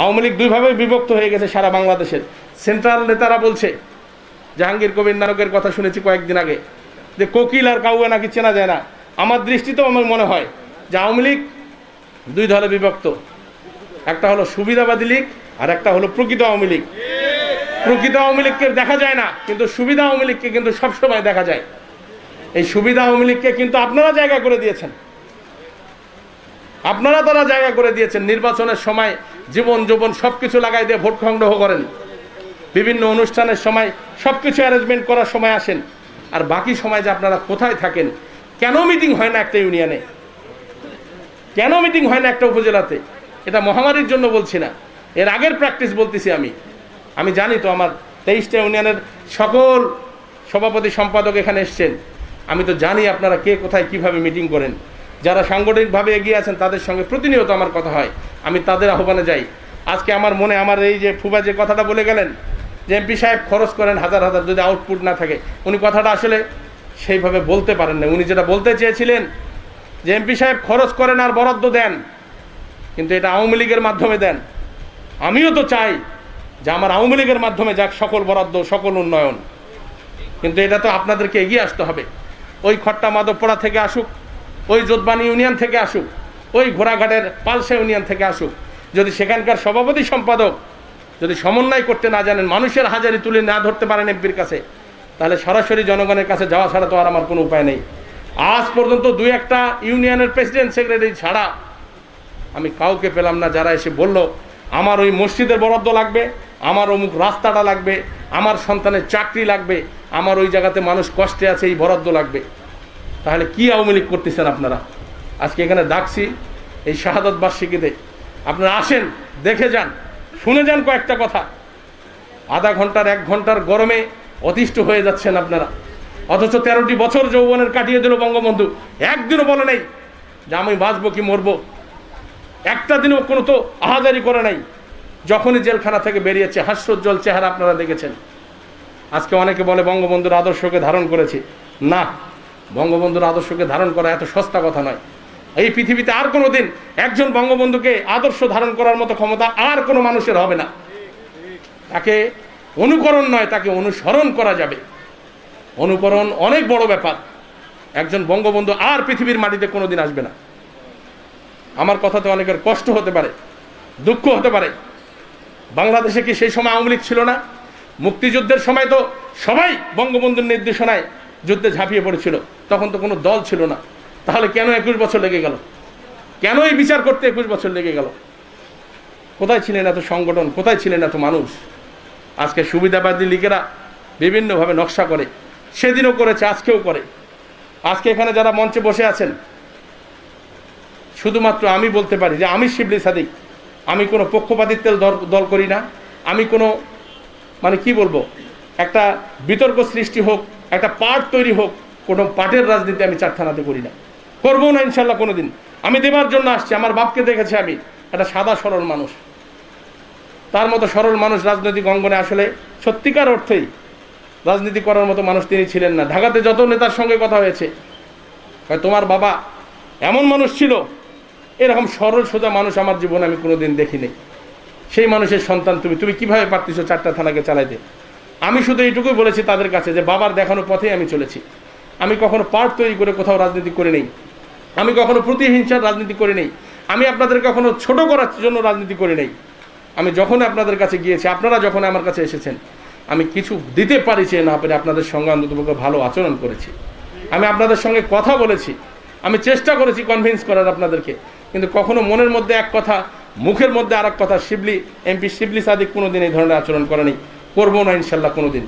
আওয়ামী লীগ দুইভাবে বিভক্ত হয়ে গেছে সারা বাংলাদেশের সেন্ট্রাল নেতারা বলছে, জাহাঙ্গীর কবির নানকের কথা শুনেছি কয়েকদিন আগে, যে কোকিল আর কাউকে নাকি চেনা যায় না। আমার দৃষ্টিতেও আমার মনে হয় যে আওয়ামী লীগ দুই দলে বিভক্ত। একটা হলো সুবিধাবাদী লীগ আর একটা হলো প্রকৃত আওয়ামী লীগ। প্রকৃত আওয়ামী লীগকে দেখা যায় না, কিন্তু সুবিধা আওয়ামী লীগকে কিন্তু সবসময় দেখা যায়। এই সুবিধা আওয়ামী লীগকে কিন্তু আপনারা জায়গা করে দিয়েছেন। আপনারা তারা জায়গা করে দিয়েছেন নির্বাচনের সময় জীবন যৌবন সব কিছু লাগাই দিয়ে ভোট সংগ্রহ করেন। বিভিন্ন অনুষ্ঠানের সময় সব কিছু অ্যারেঞ্জমেন্ট করার সময় আসেন। আর বাকি সময় যে আপনারা কোথায় থাকেন, কেন মিটিং হয় না একটা ইউনিয়নে কেন মিটিং হয় না একটা উপজেলাতে? এটা মহামারীর জন্য বলছি না। এর আগের প্র্যাকটিস বলতেছি আমি। আমি জানি তো আমার তেইশটা ইউনিয়নের সকল সভাপতি সম্পাদক এখানে এসছেন। আমি তো জানি আপনারা কে কোথায় কীভাবে মিটিং করেন। যারা সাংগঠনিকভাবে এগিয়ে আছেন, তাদের সঙ্গে প্রতিনিয়ত আমার কথা হয়। আমি তাদের আহ্বানে যাই। আজকে আমার মনে আমার এই যে ফুবা যে কথাটা বলে গেলেন, যে এমপি সাহেব খরচ করেন হাজার হাজার যদি আউটপুট না থাকে, উনি কথাটা আসলে সেইভাবে বলতে পারেন না। উনি যেটা বলতে চেয়েছিলেন, যে এমপি সাহেব খরচ করেন আর বরাদ্দ দেন, কিন্তু এটা আওয়ামী লীগের মাধ্যমে দেন। আমিও তো চাই যে আমার আওয়ামী লীগের মাধ্যমে যাক সকল বরাদ্দ, সকল উন্নয়ন। কিন্তু এটা তো আপনাদেরকে এগিয়ে আসতে হবে। ওই খট্টা মাধবপাড়া থেকে আসুক, ওই যোধবাণী ইউনিয়ন থেকে আসুক ওই ঘোড়াঘাটের পালসা ইউনিয়ন থেকে আসুক। যদি সেখানকার সভাপতি সম্পাদক যদি সমন্বয় করতে না জানেন, মানুষের হাজারি তুলে না ধরতে পারেন এমপির কাছে, তাহলে সরাসরি জনগণের কাছে যাওয়া ছাড়া তো আর আমার কোনো উপায় নেই। আজ পর্যন্ত দুই একটা ইউনিয়নের প্রেসিডেন্ট সেক্রেটারি ছাড়া আমি কাউকে পেলাম না, যারা এসে বলল, আমার ওই মসজিদের বরাদ্দ লাগবে, আমার অমুক রাস্তাটা লাগবে, আমার সন্তানের চাকরি লাগবে, আমার ওই জায়গাতে মানুষ কষ্টে আছে, এই বরাদ্দ লাগবে। তাহলে কি আওয়ামী লীগ করতেছেন আপনারা? আজকে এখানে ডাকছি এই শাহাদত বার্ষিকীতে। আপনারা আসেন, দেখে যান, শুনে যান কয়েকটা কথা। আধা ঘণ্টার এক ঘণ্টার গরমে অতিষ্ঠ হয়ে যাচ্ছেন আপনারা। অথচ তেরোটি বছর যৌবনের কাটিয়ে দিল বঙ্গবন্ধু। একদিনও বলে নেই যে আমি বাঁচবো কি মরবো। একটা দিনও কোনো তো আহাজারি করে নাই। যখনই জেলখানা থেকে বেরিয়েছে, হাস্যোজ্জ্বল চেহারা আপনারা দেখেছেন। আজকে অনেকে বলে বঙ্গবন্ধুর আদর্শকে ধারণ করেছি। না, বঙ্গবন্ধুর আদর্শকে ধারণ করা এত সস্তা কথা নয়। এই পৃথিবীতে আর কোনো দিন একজন বঙ্গবন্ধুকে আদর্শ ধারণ করার মতো ক্ষমতা আর কোনো মানুষের হবে না। তাকে অনুকরণ নয়, তাকে অনুসরণ করা যাবে। অনুকরণ অনেক বড় ব্যাপার। একজন বঙ্গবন্ধু আর পৃথিবীর মাটিতে কোনো দিন আসবে না। আমার কথাতে অনেকের কষ্ট হতে পারে, দুঃখ হতে পারে। বাংলাদেশে কি সেই সময় আওয়ামী লীগ ছিল না? মুক্তিযুদ্ধের সময় তো সবাই বঙ্গবন্ধুর নির্দেশনায় যুদ্ধে ঝাঁপিয়ে পড়েছিল। তখন তো কোনো দল ছিল না। তাহলে কেন একুশ বছর লেগে গেল? কেন এই বিচার করতে একুশ বছর লেগে গেল? কোথায় ছিলেন এত সংগঠন? কোথায় ছিলেন এত মানুষ? আজকে সুবিধাবাদী লীগেরা বিভিন্নভাবে নকশা করে, সেদিনও করেছে, আজকেও করে। আজকে এখানে যারা মঞ্চে বসে আছেন, শুধুমাত্র আমি বলতে পারি যে আমি শিবলি সাদিক। আমি কোনো পক্ষপাতিত্বের দল করি না। আমি কোনো মানে কি বলব, একটা বিতর্ক সৃষ্টি হোক, একটা পার্ট তৈরি হোক, কোনো পার্টের রাজনীতি আমি চারখানাতে করি না। করব না ইনশাল্লাহ কোনো দিন আমি দেবার জন্য আসছি, আমার বাপকে দেখেছি আমি। একটা সাদা সরল মানুষ। তার মতো সরল মানুষ রাজনৈতিক অঙ্গনে আসলে সত্যিকার অর্থেই রাজনীতি করার মতো মানুষ তিনি ছিলেন না। ঢাকাতে যত নেতার সঙ্গে কথা হয়েছে তোমার বাবা এমন মানুষ ছিল, এরকম সরল সোজা মানুষ আমার জীবনে আমি কোনো দিন দেখিনি। সেই মানুষের সন্তান তুমি তুমি কীভাবে পারতেছো চারটা থানাকে চালাইতে? আমি শুধু এইটুকুই বলেছি তাদের কাছে যে বাবার দেখানো পথেই আমি চলেছি। আমি কখনো পার্ট তৈরি করে কোথাও রাজনীতি করে নেই আমি কখনো প্রতিহিংসার রাজনীতি করে নেই। আমি আপনাদের কখনো ছোট করার জন্য রাজনীতি করে নেই। আমি যখন আপনাদের কাছে গিয়েছি, আপনারা যখন আমার কাছে এসেছেন, আমি কিছু দিতে পারি চেয়ে না পেরে আপনাদের সঙ্গে অন্ততপক্ষে ভালো আচরণ করেছি। আমি আপনাদের সঙ্গে কথা বলেছি। আমি চেষ্টা করেছি কনভিন্স করার আপনাদেরকে। কিন্তু কখনো মনের মধ্যে এক কথা, মুখের মধ্যে আর কথা শিবলি, এমপি শিবলি সাদিক কোনো দিন এই ধরনের আচরণ করেনি। করব না ইনশাল্লাহ কোনো দিন